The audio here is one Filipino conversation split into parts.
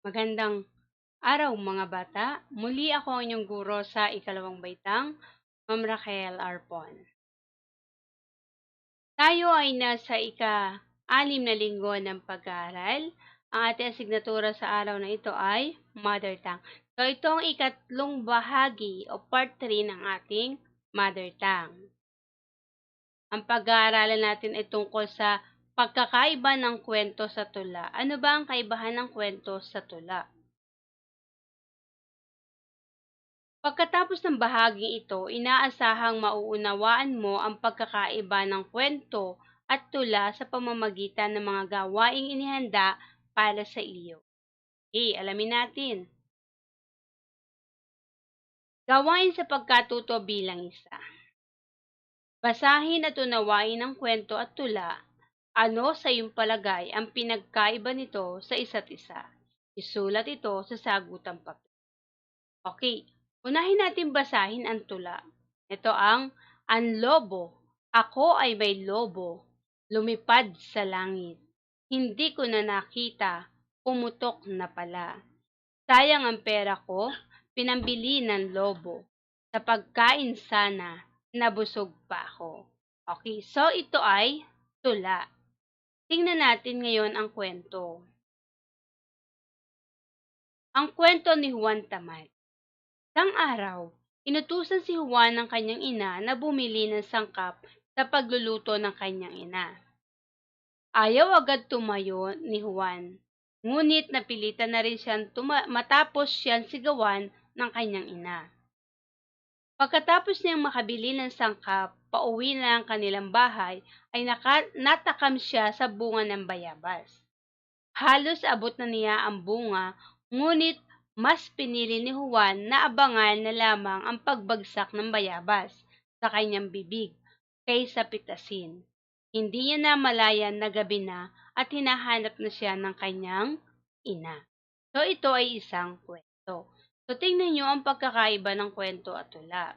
Magandang araw mga bata. Muli ako ang inyong guro sa ikalawang baitang, Ma'am Raquel Arpon. Tayo ay nasa ika-anim na linggo ng pag-aaral. Ang ating asignatura sa araw na ito ay Mother Tongue. So ito ang ikatlong bahagi o part 3 ng ating Mother Tongue. Ang pag-aaralan natin ay tungkol sa pagkakaiba ng kwento sa tula. Ano ba ang kaibahan ng kwento sa tula? Pagkatapos ng bahaging ito, inaasahang mauunawaan mo ang pagkakaiba ng kwento at tula sa pamamagitan ng mga gawaing inihanda para sa iyo. Okay, alamin natin. Gawain sa pagkatuto bilang isa. Basahin at unawain ang kwento at tula ano sa iyong palagay ang pinagkaiba nito sa isa't isa? Isulat ito sa sagutang papel. Okay, unahin natin basahin ang tula. Ito ang Ang lobo. Ako ay may lobo. Lumipad sa langit. Hindi ko na nakita. Pumutok na pala. Sayang ang pera ko. Pinambili ng lobo. Sa pagkain sana, nabusog pa ako. Okay, so ito ay tula. Tingnan natin ngayon ang kwento. Ang kwento ni Juan Tamay. Sang araw, inutusan si Juan ng kanyang ina na bumili ng sangkap sa pagluluto ng kanyang ina. Ayaw agad tumayo ni Juan, ngunit napilitan na rin siyang matapos siyang sigawan ng kanyang ina. Pagkatapos niyang makabili ng sangkap, pauwi na ang kanilang bahay, ay naka, natakam siya sa bunga ng bayabas. Halos abot na niya ang bunga, ngunit mas pinili ni Juan na abangan na lamang ang pagbagsak ng bayabas sa kanyang bibig kaysa pitasin. Hindi niya na malayan na gabi na at hinahanap na siya ng kanyang ina. So ito ay isang kwento. So, tingnan nyo ang pagkakaiba ng kwento at tula.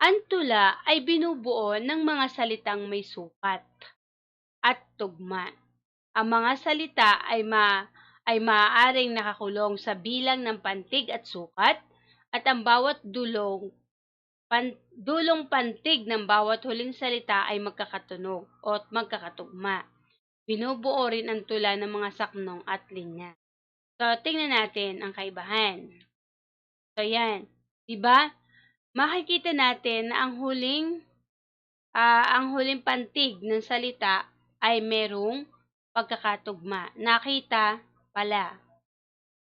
Ang tula ay binubuo ng mga salitang may sukat at tugma. Ang mga salita ay ma ay maaaring nakakulong sa bilang ng pantig at sukat at ang bawat dulong pan, dulong pantig ng bawat huling salita ay magkakatunog o magkakatugma. Binubuo rin ang tula ng mga saknong at linya. So, tingnan natin ang kaibahan. So, yan. Diba? Makikita natin na ang huling uh, ang huling pantig ng salita ay merong pagkakatugma. Nakita pala.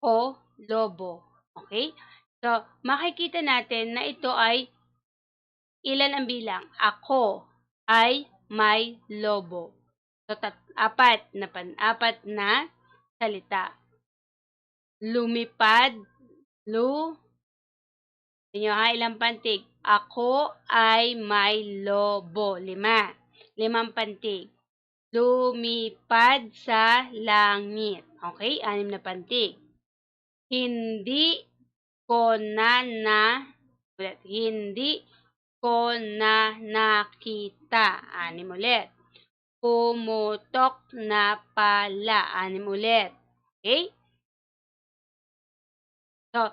O lobo. Okay? So, makikita natin na ito ay ilan ang bilang? Ako ay may lobo. So, tat, apat na pan, apat na salita. Lumipad, lu, Inyo ha, ilang pantig? Ako ay may lobo. Lima. Limang pantig. Lumipad sa langit. Okay? Anim na pantig. Hindi ko na na. Hindi ko na nakita. Anim ulit. Pumutok na pala. Anim ulit. Okay? So,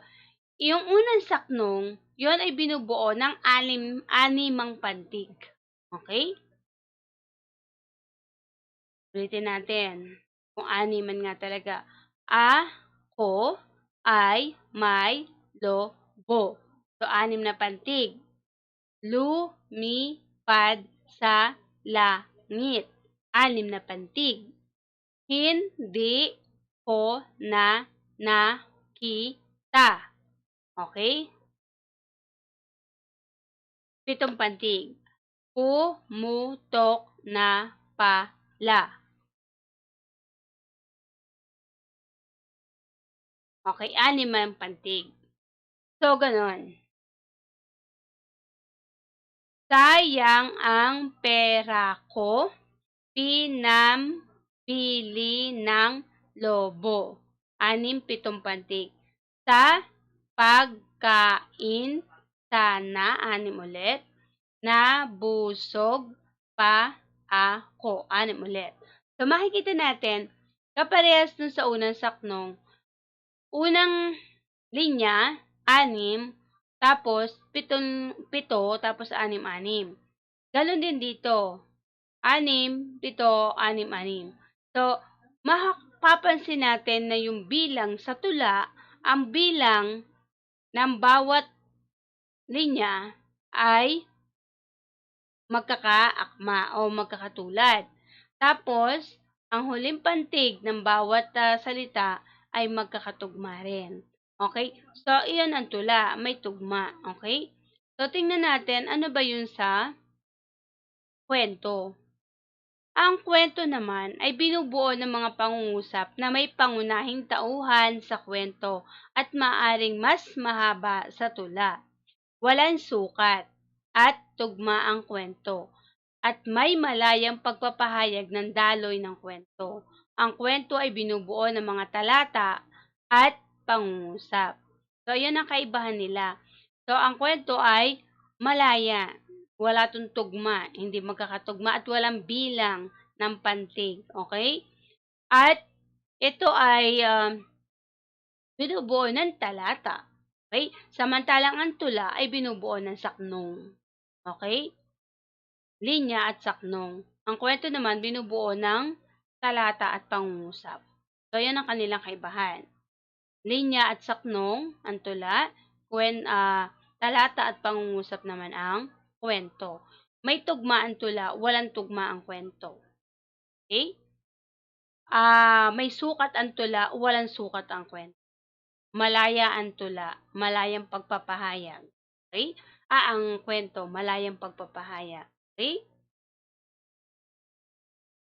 yung unang saknong, yon ay binubuo ng anim, animang pantig. Okay? Ulitin natin. Kung animan nga talaga. A, ko, ay, may, lobo. So, anim na pantig. Lumipad sa langit. Anim na pantig. Hindi ko na nakita. Okay? Pitong pantig. Pumutok na pala. Okay, anim ang pantig. So, ganon. Sayang ang pera ko, pinambili ng lobo. Anim, pitong pantig. Sa pagkain sana, anim ulit, nabusog pa ako, anim ulit. So, makikita natin, kaparehas dun sa unang saknong, unang linya, anim, tapos pitong, pito, tapos anim, anim. Ganon din dito. Anim, pito, anim, anim. So, mapapansin natin na yung bilang sa tula, ang bilang ng bawat linya ay magkakaakma o magkakatulad. Tapos, ang huling pantig ng bawat uh, salita ay magkakatugma rin. Okay? So, iyan ang tula. May tugma. Okay? So, tingnan natin, ano ba yun sa kwento? Ang kwento naman ay binubuo ng mga pangungusap na may pangunahing tauhan sa kwento at maaring mas mahaba sa tula. Walang sukat at tugma ang kwento at may malayang pagpapahayag ng daloy ng kwento. Ang kwento ay binubuo ng mga talata at pangungusap. So, yan ang kaibahan nila. So, ang kwento ay malaya, wala tong tugma, hindi magkakatugma at walang bilang ng pantig. Okay? At ito ay um, binubuo ng talata. Okay? Samantalang ang tula ay binubuo ng saknong. Okay? linya at saknong. Ang kwento naman binubuo ng talata at pangungusap. So, yan ang kanilang kaibahan. Linya at saknong, ang tula, kwen, uh, talata at pangungusap naman ang kwento. May tugma ang tula, walang tugma ang kwento. Okay? Uh, may sukat ang tula, walang sukat ang kwento. Malaya ang tula, malayang pagpapahayag. Okay? Ah, ang kwento, malayang pagpapahayag. Okay?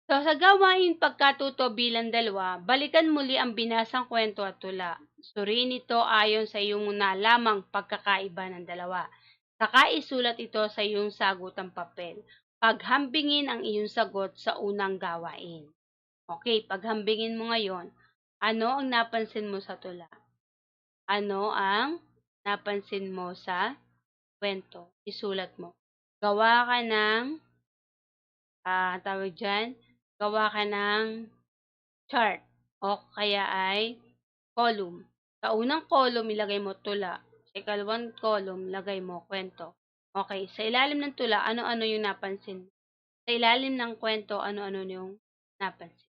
So, sa gawain pagkatuto bilang dalawa, balikan muli ang binasang kwento at tula. Suriin ito ayon sa iyong nalamang pagkakaiba ng dalawa. Saka isulat ito sa iyong sagutang papel. Paghambingin ang iyong sagot sa unang gawain. Okay, paghambingin mo ngayon. Ano ang napansin mo sa tula? Ano ang napansin mo sa kwento? Isulat mo gawa ka ng, ah, tawag dyan, gawa ka ng chart o kaya ay column. Sa unang column, ilagay mo tula. Ikalawang column, lagay mo kwento. Okay, sa ilalim ng tula, ano-ano yung napansin Sa ilalim ng kwento, ano-ano yung napansin.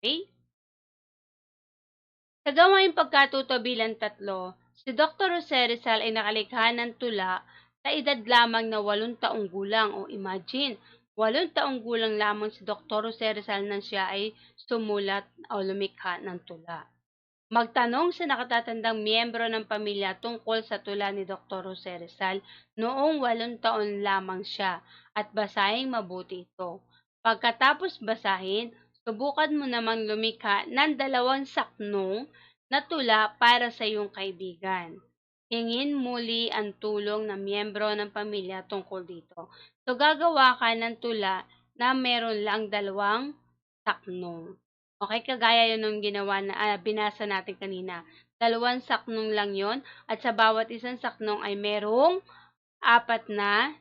Okay? Sa gawain pagkatuto bilang tatlo, si Dr. Jose Rizal ay nakalikha ng tula sa edad lamang na walong taong gulang o imagine, walong taong gulang lamang si Dr. Jose Rizal nang siya ay sumulat o lumikha ng tula. Magtanong sa nakatatandang miyembro ng pamilya tungkol sa tula ni Dr. Jose Rizal noong walong taon lamang siya at basahin mabuti ito. Pagkatapos basahin, subukan mo namang lumikha ng dalawang saknong na tula para sa iyong kaibigan hingin muli ang tulong ng miyembro ng pamilya tungkol dito. So, gagawa ka ng tula na meron lang dalawang saknong. Okay, kagaya yun ng ginawa na uh, binasa natin kanina. Dalawang saknong lang yon at sa bawat isang saknong ay merong apat na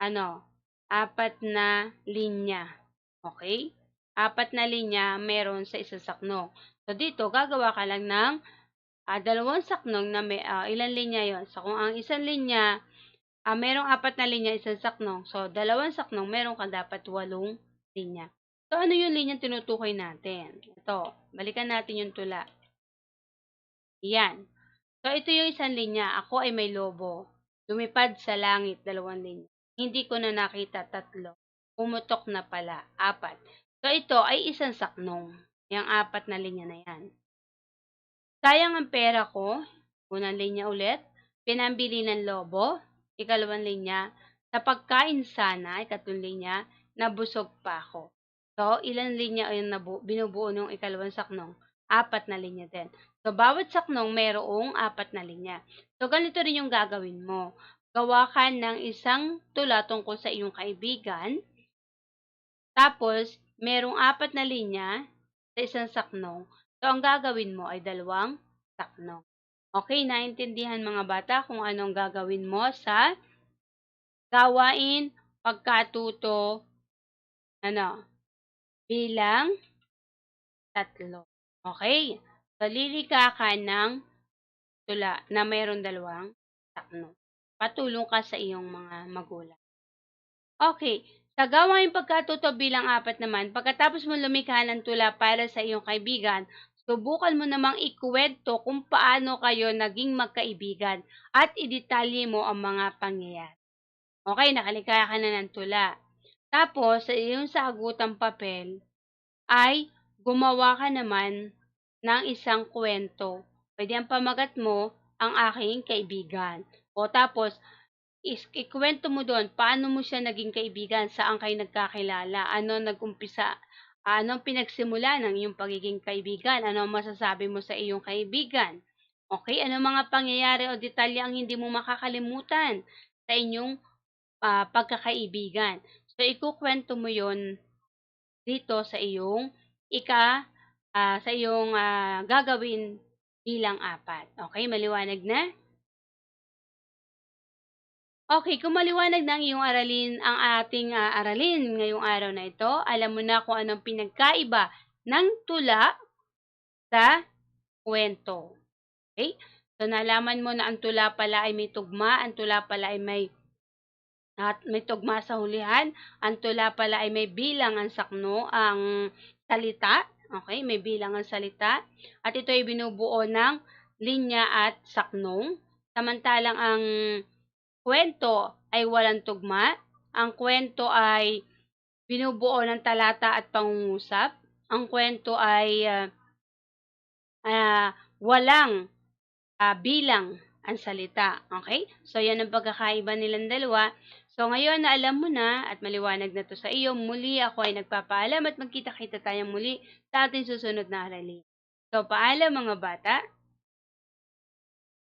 ano, apat na linya. Okay? Apat na linya meron sa isang saknong. So, dito, gagawa ka lang ng uh, dalawang saknong na may uh, ilang linya yon So, kung ang isang linya, uh, merong apat na linya, isang saknong. So, dalawang saknong, meron ka dapat walong linya. So, ano yung linya tinutukoy natin? Ito, balikan natin yung tula. Yan. So, ito yung isang linya. Ako ay may lobo. Lumipad sa langit, dalawang linya. Hindi ko na nakita tatlo. Pumutok na pala, apat. So, ito ay isang saknong. Yung apat na linya na yan. Sayang ang pera ko. Unang linya ulit. Pinambili ng lobo. Ikalawang linya. Sa pagkain sana, ikatlong linya, nabusog pa ako. So, ilan linya ay nabu- binubuo ng ikalawang saknong? Apat na linya din. So, bawat saknong mayroong apat na linya. So, ganito rin yung gagawin mo. Gawa ka ng isang tula tungkol sa iyong kaibigan. Tapos, merong apat na linya sa isang saknong. So, ang gagawin mo ay dalawang sakno. Okay, naintindihan mga bata kung anong gagawin mo sa gawain pagkatuto ano, bilang tatlo. Okay? So, lilika ka ng tula na mayroong dalawang sakno. Patulong ka sa iyong mga magulang. Okay, sa gawaing pagkatuto bilang apat naman, pagkatapos mo lumikha ng tula para sa iyong kaibigan, subukan mo namang ikwento kung paano kayo naging magkaibigan at idetalye mo ang mga pangyayari. Okay, nakalikha ka na ng tula. Tapos, sa iyong sagutang papel, ay gumawa ka naman ng isang kwento. Pwede ang pamagat mo, ang aking kaibigan. O tapos, is, ikwento mo doon, paano mo siya naging kaibigan, saan kayo nagkakilala, ano nagumpisa, anong pinagsimula ng iyong pagiging kaibigan, ano masasabi mo sa iyong kaibigan. Okay, ano mga pangyayari o detalye ang hindi mo makakalimutan sa inyong uh, pagkakaibigan. So, ikukwento mo yon dito sa iyong ika, uh, sa iyong uh, gagawin bilang apat. Okay, maliwanag na? Okay, kung maliwanag na ang iyong aralin, ang ating uh, aralin ngayong araw na ito, alam mo na kung anong pinagkaiba ng tula sa kwento. Okay? So, nalaman mo na ang tula pala ay may tugma, ang tula pala ay may at may tugma sa hulihan. Ang tula pala ay may bilang ang sakno, ang salita. Okay, may bilang ang salita. At ito ay binubuo ng linya at saknong. Samantalang ang kwento ay walang tugma. Ang kwento ay binubuo ng talata at pangungusap. Ang kwento ay uh, uh, walang uh, bilang ang salita. Okay? So, yan ang pagkakaiba nilang dalawa. So ngayon na alam mo na at maliwanag na to sa iyo, muli ako ay nagpapaalam at magkita-kita tayong muli sa ating susunod na aralin. So paalam mga bata.